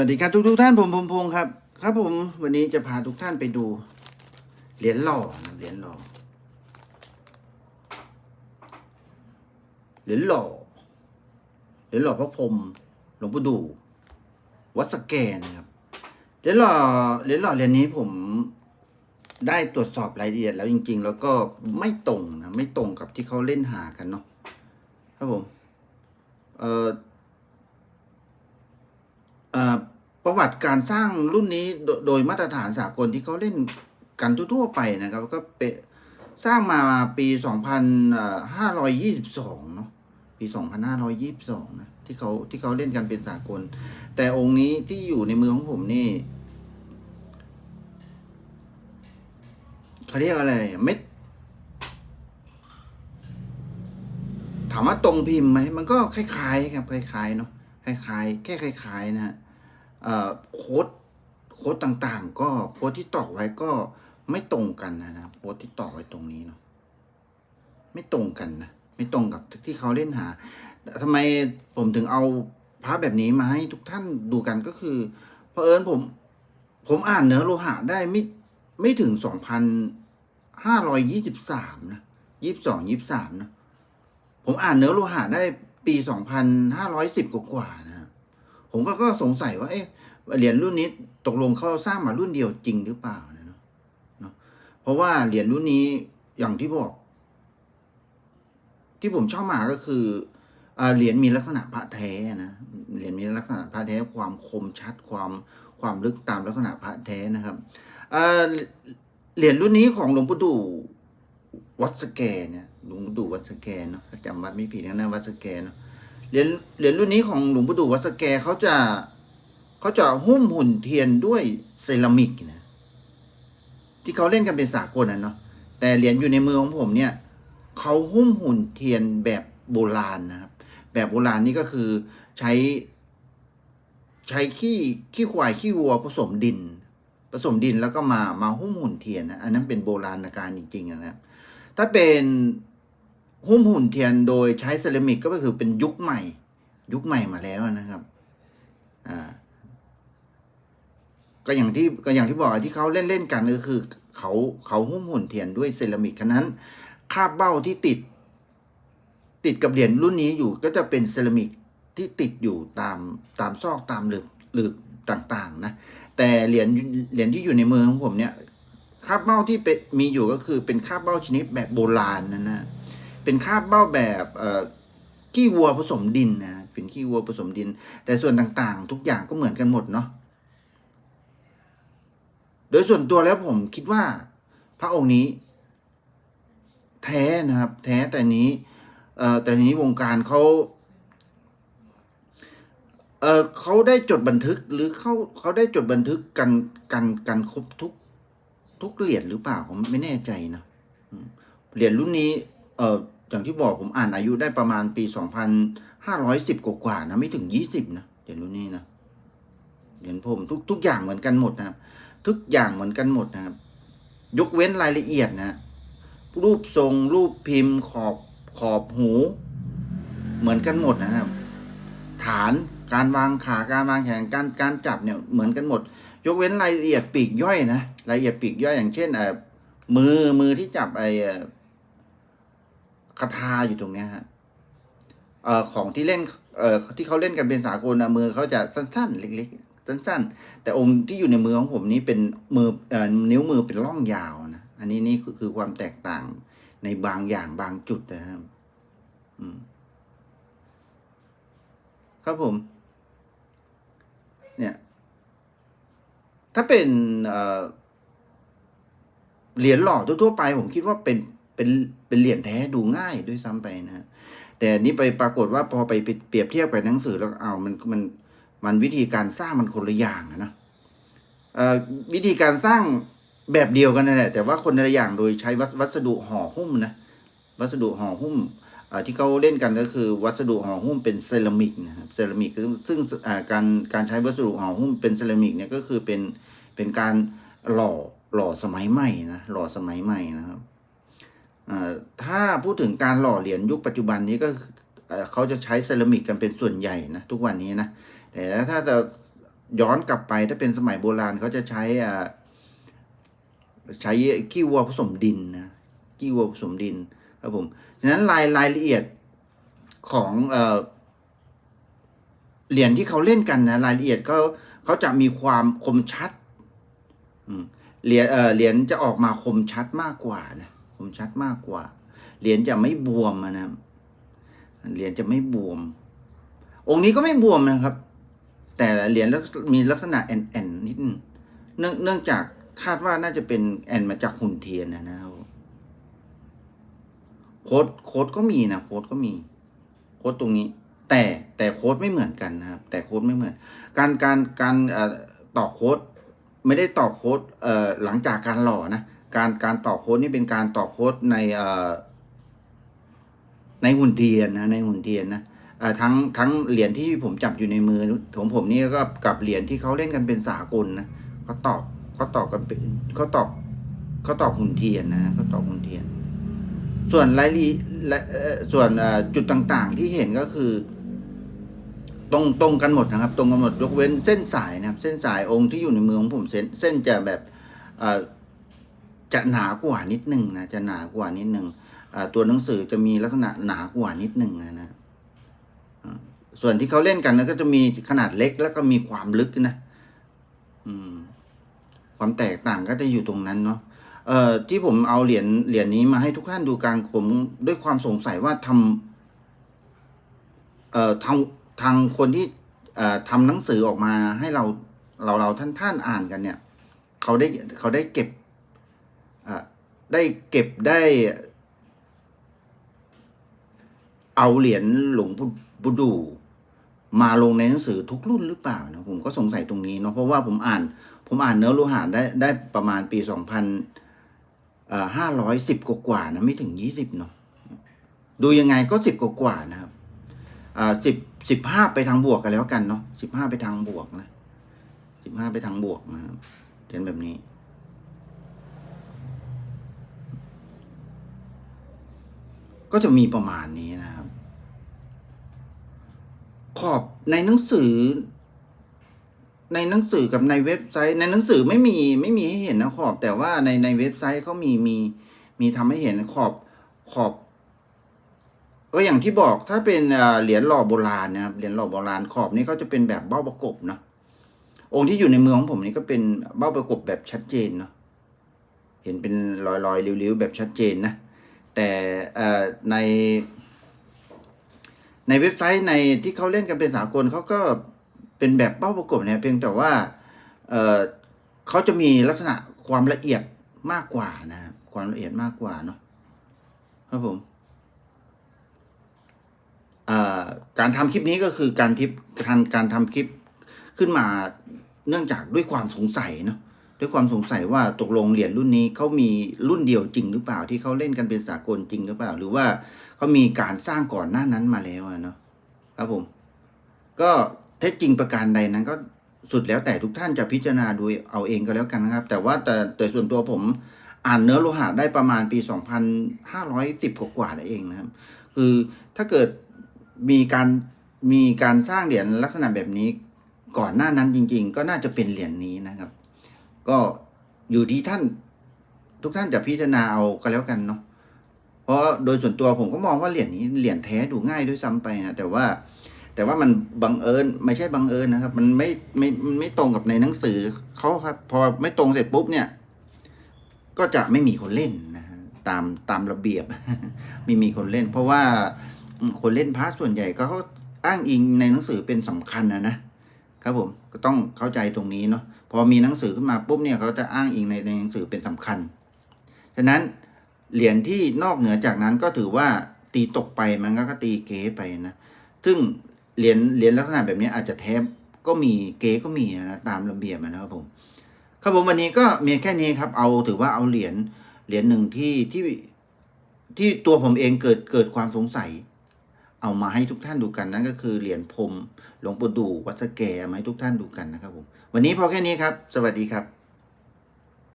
วัสดีครับทุกทุกท่านผมผมพงษ์ครับ ครับผมวันนี้จะพาทุกท่านไปดู เหรียญหล่อนะเหรียญหล่อเหรียญหล่อเหรียญหล่อพระพรหมหลวงปู่ดู วัดสแกนะครับเหรียญหล่อเหรียญหล่อเหรียญนี้ผมได้ตรวจสอบรายละเอียดแล้วจริง ๆ แล้วก็ไม่ตรงนะไม่ตรงกับที่เขาเล่นหากันเนาะครับผมเอ่อ ประวัติการสร้างรุ่นนี้โดยมาตรฐานสากลที่เขาเล่นกันทั่วๆไปนะครับ ก็เปะสร้างมาปี 2522 เนาะปี 2522 นะ ที่เขาที่เขาเล่นกันเป็นสากล แต่องค์นี้ที่อยู่ในมือของผมนี่เขาเรียกอะไรเม็ดถามว่าตรงพิมพ์ไหมมันก็คล้ายๆครับคล้ายๆเนาะคล้ายๆ แค่คล้ายๆนะฮะ โค้ดโค้ดต่างๆ ก็โค้ดที่ตอกไว้ก็ไม่ตรงกันนะนะโค้ดที่ตอกไว้ตรงนี้เนาะไม่ตรงกันนะไม่ตรงกับที่เขาเล่นหาทำไมผมถึงเอาพระแบบนี้มาให้ทุกท่านดูกันก็คือเพอเอิญผม ผมอ่านเนื้อโลหะได้ไม่ไม่ถึงสองพันห้าร้อยยี่สิบสามนะยี่สิบสองยี่สิบสามนะผมอ่านเนื้อโลหะได้ปีสองพันห้าร้อยสิบกว่านะ ผมก็ก็สงสัยว่าเอ๊ะเหรียญรุ่นนี้ตกลงเขาสร้างมารุ่นเดียวจริงหรือเปล่านะเนาะเนาะเพราะว่าเหรียญรุ่นนี้อย่างที่บอก ที่ผมชอบมาก็คือเหรียญมีลักษณะพระแท้นะเหรียญมีลักษณะพระแท้ความคมชัดความความลึกตามลักษณะพระแท้นะครับเหรียญรุ่นนี้ของหลวงปู่ดูวัดสแกเนี่ยหลวงปู่ดูวัดสแกเนาะจำวัดไม่ผิดนะนะวัดสแกเนาะ เหรียญเหรียญรุ่นนี้ของหลวงปู่ดูวัดสแกเขาจะเขาจะหุ้มหุ่นเทียนด้วยเซรามิกนะ ที่เขาเล่นกันเป็นสากลนะเนาะแต่เหรียญอยู่ในมือของผมเนี่ยเขาหุ้มหุ่นเทียนแบบโบราณนะครับ แบบโบราณนี่ก็คือใช้ ใช้ขี้ขี้ควายขี้วัวผสมดิน ผสมดินแล้วก็มามาหุ้มหุ่นเทียนนะอันนั้นเป็นโบราณการจริงๆนะครับถ้าเป็น หุ้มหุ่นเทียนโดยใช้เซรามิกก็คือเป็นยุคใหม่ ยุคใหม่มาแล้วนะครับอ่าก็อย่างที่ก็อย่างที่บอกที่เขาเล่นเล่นกันก็คือเขาเขาหุ้มหุ่นเทียนด้วยเซรามิกฉะนั้นคาบเบ้าที่ติด ติดกับเหรียญรุ่นนี้อยู่ก็จะเป็นเซรามิกที่ติดอยู่ตามตามซอกตามหลืบหลืบต่างๆนะแต่เหรียญเหรียญที่อยู่ในมือของผมเนี่ยคาบเบ้าที่เป็นมีอยู่ก็คือเป็นคาบเบ้าชนิดแบบโบราณนะนะ เป็นคาบเบ้าแบบเอ่อขี้วัวผสมดินนะเป็นขี้วัวผสมดิน แต่ส่วนต่างๆ ทุกอย่างก็เหมือนกันหมดเนาะโดยส่วนตัวแล้วผมคิดว่า พระองค์นี้ แท้นะครับ แท้แต่นี้ เอ่อแต่นี้วงการเขาเออเขาได้จดบันทึกหรือเขาเขาได้จดบันทึกกันกันกันครบทุก ทุกเหรียญหรือเปล่าผมไม่แน่ใจนะเหรียญรุ่นนี้ เออ อย่างที่บอกผมอ่านอายุได้ประมาณปีสองพันห้าร้อยสิบกว่าๆนะ ไม่ถึงยี่สิบนะเหรียญรุ่นนี้นะเหรียญผมทุกทุกอย่างเหมือนกันหมดนะครับ ทุกอย่างเหมือนกันหมดนะครับ ยกเว้นรายละเอียดนะ รูปทรงรูปพิมพ์ขอบขอบหู เหมือนกันหมดนะครับ ฐานการวางขาการวางแขนการการจับเนี่ยเหมือนกันหมด ยกเว้นรายละเอียดปีกย่อยนะรายละเอียดปีกย่อยอย่างเช่นเอ่อมือมือที่จับไอ้เอ่อ คาถาอยู่ตรงเนี้ยฮะเอ่อของที่เล่นเอ่อที่เขาเล่นกันเป็นสากลนะมือเขาจะสั้นๆ เล็กๆ สั้นๆ แต่องค์ที่อยู่ในมือของผมนี้เป็นมือเอ่อนิ้วมือเป็นร่องยาวนะอันนี้นี่คือคือความแตกต่างในบางอย่างบางจุดนะครับอืมครับผม เนี่ย ถ้าเป็นเอ่อเหรียญหล่อทั่วๆไป ผมคิดว่าเป็น เป็นเป็นเหรียญแท้ดูง่ายด้วยซ้ำไปนะฮะแต่นี่ไปปรากฏว่าพอไปเปรียบเทียบกับหนังสือแล้วเอามันมันมันวิธีการสร้างมันคนละอย่างอะนะเอ่อวิธีการสร้างแบบเดียวกันนั่นแหละแต่ว่าคนละอย่างโดยใช้วัสวัสดุห่อหุ้มนะวัสดุห่อหุ้มอ่าที่เขาเล่นกันก็คือวัสดุห่อหุ้มเป็นเซรามิกนะครับเซรามิกซึ่งอ่าการการใช้วัสดุห่อหุ้มเป็นเซรามิกเนี่ยก็คือเป็นเป็นการหล่อหล่อสมัยใหม่นะหล่อสมัยใหม่นะครับ ถ้าพูดถึงการหล่อเหรียญยุคปัจจุบันนี้ก็เขาจะใช้เซรามิกกันเป็นส่วนใหญ่นะทุกวันนี้นะแต่ถ้าจะย้อนกลับไปถ้าเป็นสมัยโบราณเขาจะใช้ใช้ขี้วัวผสมดินนะขี้วัวผสมดินครับผมฉะนั้นรายรายละเอียดของเหรียญที่เขาเล่นกันนะรายละเอียดเขาเขาจะมีความคมชัดเหรียญเหรียญจะออกมาคมชัดมากกว่านะ คมชัดมากกว่า เหรียญจะไม่บวมนะครับเหรียญจะไม่บวม องค์นี้ก็ไม่บวมนะครับ แต่เหรียญมีลักษณะแอนแอนนิดนึงเนื่องเนื่องจากคาดว่าน่าจะเป็นแอนมาจากหุ่นเทียนนะครับโค้ดโค้ดก็มีนะโค้ดก็มี โค้ดตรงนี้ แต่แต่โค้ดไม่เหมือนกันนะครับ แต่โค้ดไม่เหมือน การการการต่อโค้ดไม่ได้ต่อโค้ดหลังจากการหล่อนะ การการต่อโค้ดนี่เป็นการต่อโค้ดในในหุ่นเทียนนะในหุ่นเทียนนะทั้งทั้งเหรียญที่ผมจับอยู่ในมือของผมนี่ก็กับเหรียญที่เขาเล่นกันเป็นสากลนะเขาตอกเขาตอกกันเป็นเขาตอกเขาตอกหุ่นเทียนนะเขาตอกหุ่นเทียน ส่วนรายละเอียดและส่วนจุดต่างๆที่เห็นก็คือ ตรงตรงกันหมดนะครับ ตรงกันหมดยกเว้นเส้นสายนะครับ เส้นสายองค์ที่อยู่ในมือของผมเส้นเส้นจะแบบ จะหนากว่านิดหนึ่งนะจะหนากว่านิดหนึ่งตัวหนังสือจะมีลักษณะหนากว่านิดหนึ่งนะนะส่วนที่เขาเล่นกันนะก็จะมีขนาดเล็กแล้วก็มีความลึกนะอืมความแตกต่างก็จะอยู่ตรงนั้นเนาะเอ่อที่ผมเอาเหรียญเหรียญนี้มาให้ทุกท่านดูการผมด้วยความสงสัยว่าทำเอ่อทางทางคนที่เอ่อทำหนังสือออกมาให้เราเราเราท่านท่านอ่านกันเนี่ย เขาได้เขาได้เก็บ ได้เก็บได้เอาเหรียญหลวงปู่บุดูมาลงในหนังสือทุกรุ่นหรือเปล่านะผมก็สงสัยตรงนี้เนาะเพราะว่าผมอ่าน ผมอ่านเนื้อโลหะได้ได้ประมาณปีสองพันห้าร้อยสิบกว่านะไม่ถึงยี่สิบเนาะดูยังไงก็สิบกว่านะครับอ่าสิบสิบห้าไปทางบวกกันแล้วกันเนาะสิบห้าไปทางบวกนะสิบห้าไปทางบวกนะครับเรียนแบบนี้ ก็จะมีประมาณนี้นะครับ ขอบในหนังสือ ในหนังสือกับในเว็บไซต์ ในหนังสือไม่มีไม่มีให้เห็นนะขอบ แต่ว่าในในเว็บไซต์เขามีมีมีทำให้เห็นขอบขอบก็อย่างที่บอกถ้าเป็นเหรียญหล่อโบราณนะครับเหรียญหล่อโบราณขอบนี่ก็จะเป็นแบบเบ้าประกบเนาะองค์ที่อยู่ในมือของผมนี่ก็เป็นเบ้าประกบแบบชัดเจนเนาะเห็นเป็นรอยรอยๆริ้วๆแบบชัดเจนนะ แต่ในในเว็บไซต์ในที่เขาเล่นกันเป็นสากลเขาก็เป็นแบบเบ้าประกบเนี่ยเพียงแต่ว่าเเขาจะมีลักษณะความละเอียดมากกว่านะครับความละเอียดมากกว่าเนาะครับผมการทำคลิปนี้ก็คือการทิปการการทำคลิปขึ้นมาเนื่องจากด้วยความสงสัยเนาะ ด้วยความสงสัยว่าตกลงเหรียญรุ่นนี้เขามีรุ่นเดียวจริงหรือเปล่าที่เขาเล่นกันเป็นสากลจริงหรือเปล่า หรือว่าเขามีการสร้างก่อนหน้านั้นมาแล้วเนาะครับผม ก็เท็จจริงประการใดนั้นก็สุดแล้วแต่ทุกท่านจะพิจารณาดูเอาเองก็แล้วกันนะครับ แต่ว่าแต่แต่ส่วนตัวผมอ่านเนื้อโลหะได้ประมาณปี 2510 กว่าๆนั่นเองนะครับ คือถ้าเกิดมีการมีการสร้างเหรียญลักษณะแบบนี้ก่อนหน้านั้นจริง ๆ ก็น่าจะเป็นเหรียญนี้นะครับ ก็อยู่ที่ท่านทุกท่านจะพิจารณาเอาก็แล้วกันเนาะเพราะโดยส่วนตัวผมก็มองว่าเหรียญนี้เหรียญแท้ดูง่ายด้วยซ้ำไปนะแต่ว่าแต่ว่ามันบังเอิญไม่ใช่บังเอิญนะครับ มันไม่ไม่มันไม่ตรงกับในหนังสือเขาครับ พอไม่ตรงเสร็จปุ๊บเนี่ย ก็จะไม่มีคนเล่นนะฮะตามตามระเบียบไม่มีคนเล่น เพราะว่าคนเล่นพาร์ทส่วนใหญ่ก็เขาอ้างอิงในหนังสือเป็นสำคัญนะนะ ครับผมก็ต้องเข้าใจตรงนี้เนาะพอมีหนังสือขึ้นมาปุ๊บเนี่ยเขาจะอ้างอิงในในหนังสือเป็นสำคัญ ฉะนั้นเหรียญที่นอกเหนือจากนั้นก็ถือว่าตีตกไปมันก็ตีเก๋ไปนะซึ่งเหรียญเหรียญลักษณะแบบนี้อาจจะแทบก็มีเก๋ก็มีนะตามระเบียบนะครับผมครับผมวันนี้ก็มีแค่นี้ครับ เอาถือว่าเอาเหรียญเหรียญหนึ่งที่ที่ที่ตัวผมเองเกิดเกิดความสงสัย เอามาให้ทุกท่านดูกันนั่นก็คือเหรียญพรมหลวงปู่ดูวัดสแกมาให้ทุกท่านดูกันนะครับผมวันนี้พอแค่นี้ครับ สวัสดีครับ